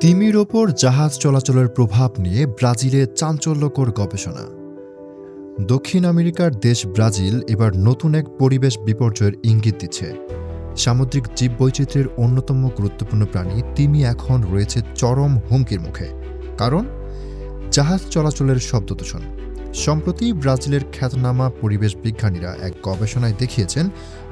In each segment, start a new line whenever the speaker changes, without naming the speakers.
তিমির ওপর জাহাজ চলাচলের প্রভাব নিয়ে ব্রাজিলে চাঞ্চল্যকর গবেষণা। দক্ষিণ আমেরিকার দেশ ব্রাজিল এবার নতুন এক পরিবেশ বিপর্যয়ের ইঙ্গিত দিচ্ছে। সামুদ্রিক জীববৈচিত্র্যের অন্যতম গুরুত্বপূর্ণ প্রাণী তিমি এখন রয়েছে চরম হুমকির মুখে। কারণ, জাহাজ চলাচলের শব্দ দূষণ। সম্প্রতি ব্রাজিলের খ্যাতনামা পরিবেশ বিজ্ঞানীরা এক গবেষণায় দেখিয়েছেন,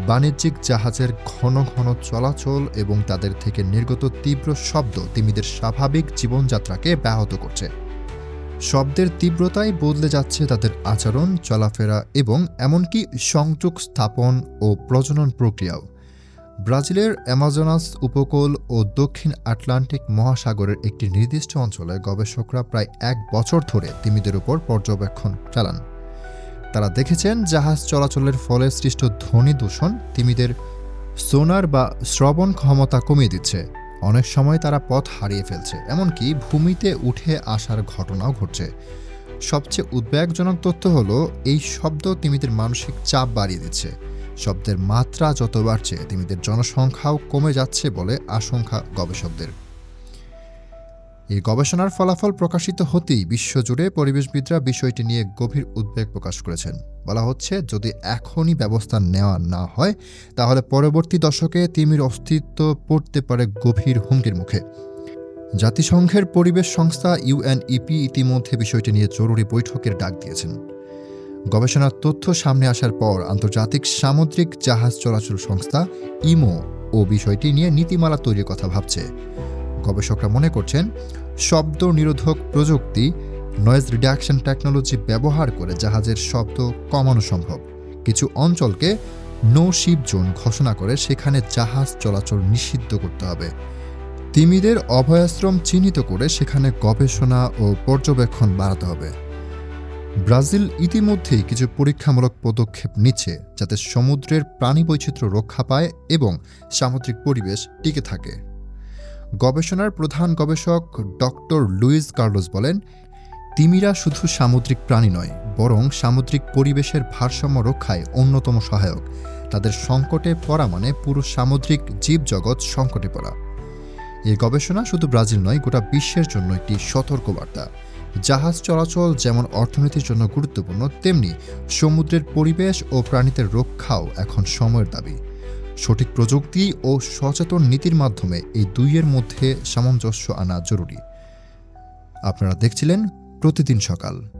বাণিজ্যিক জাহাজের ঘন ঘন চলাচল এবং তাদের থেকে নির্গত তীব্র শব্দ তিমিদের স্বাভাবিক জীবনযাত্রাকে ব্যাহত করছে। শব্দের তীব্রতায় বদলে যাচ্ছে তাদের আচরণ, চলাফেরা এবং এমনকি সংযোগ স্থাপন ও প্রজনন প্রক্রিয়াও। ব্রাজিলের অ্যামাজনাস উপকূল ও দক্ষিণ আটলান্টিক মহাসাগরের একটি নির্দিষ্ট অঞ্চলে গবেষকরা প্রায় এক বছর ধরে তিমিদের উপর পর্যবেক্ষণ চালান। তারা দেখেছেন জাহাজ চলাচলের ফলে সৃষ্ট ধ্বনি দূষণ তিমিদের সোনার বা শ্রবণ ক্ষমতা কমিয়ে দিচ্ছে। অনেক সময় তারা পথ হারিয়ে ফেলছে, এমনকি ভূমিতে উঠে আসার ঘটনাও ঘটছে। সবচেয়ে উদ্বেগজনক তথ্য হলো, এই শব্দ তিমিদের মানসিক চাপ বাড়িয়ে দিচ্ছে। শব্দের মাত্রা যত বাড়ছে তিমিদের জনসংখ্যাও কমে যাচ্ছে বলে আশঙ্কা গবেষকদের। এই গবেষণার ফলাফল প্রকাশিত হতেই বিশ্বজুড়ে পরিবেশবিদরা বিষয়টি নিয়ে গভীর উদ্বেগ প্রকাশ করেছেন। বলা হচ্ছে, যদি এখনই ব্যবস্থা নেওয়া না হয়, তাহলে পরবর্তী দশকে তিমির অস্তিত্ব পড়তে পারে গভীর হুমকির মুখে। জাতিসংঘের পরিবেশ সংস্থা ইউএনইপি ইতিমধ্যে বিষয়টি নিয়ে জরুরি বৈঠকের ডাক দিয়েছেন। গবেষণার তথ্য সামনে আসার পর আন্তর্জাতিক সামুদ্রিক জাহাজ চলাচল সংস্থা ইমো ও বিষয়টি নিয়ে নীতিমালা তৈরির কথা ভাবছে। গবেষকরা মনে করছেন, শব্দ নিরোধক প্রযুক্তি নয়েজ রিডাকশন টেকনোলজি ব্যবহার করে জাহাজের শব্দ কমানো সম্ভব। কিছু অঞ্চলকে নো শিপ জোন ঘোষণা করে সেখানে জাহাজ চলাচল নিষিদ্ধ করতে হবে। তিমিদের অভয়াশ্রম চিহ্নিত করে সেখানে গবেষণা ও পর্যবেক্ষণ বাড়াতে হবে। ব্রাজিল ইতিমধ্যেই কিছু পরীক্ষামূলক পদক্ষেপ নিচ্ছে যাতে সমুদ্রের প্রাণী বৈচিত্র্য রক্ষা পায় এবং সামুদ্রিক পরিবেশ টিকে থাকে। গবেষণার প্রধান গবেষক ডক্টর লুইস কার্লোস বলেন, তিমিরা শুধু সামুদ্রিক প্রাণী নয়, বরং সামুদ্রিক পরিবেশের ভারসাম্য রক্ষায় অন্যতম সহায়ক। তাদের সংকটে পড়া মানে পুরো সামুদ্রিক জীবজগৎ সংকটে পড়া। এই গবেষণা শুধু ব্রাজিল নয়, গোটা বিশ্বের জন্য একটি সতর্কবার্তা। জাহাজ চলাচল যেমন অর্থনীতির জন্য গুরুত্বপূর্ণ, তেমনি সমুদ্রের পরিবেশ ও প্রাণীদের রক্ষাও এখন সময়ের দাবি। সঠিক প্রযুক্তি ও সচেতন নীতির মাধ্যমে এই দুইয়ের মধ্যে সামঞ্জস্য আনা জরুরি। আপনারা দেখছিলেন প্রতিদিন সকাল।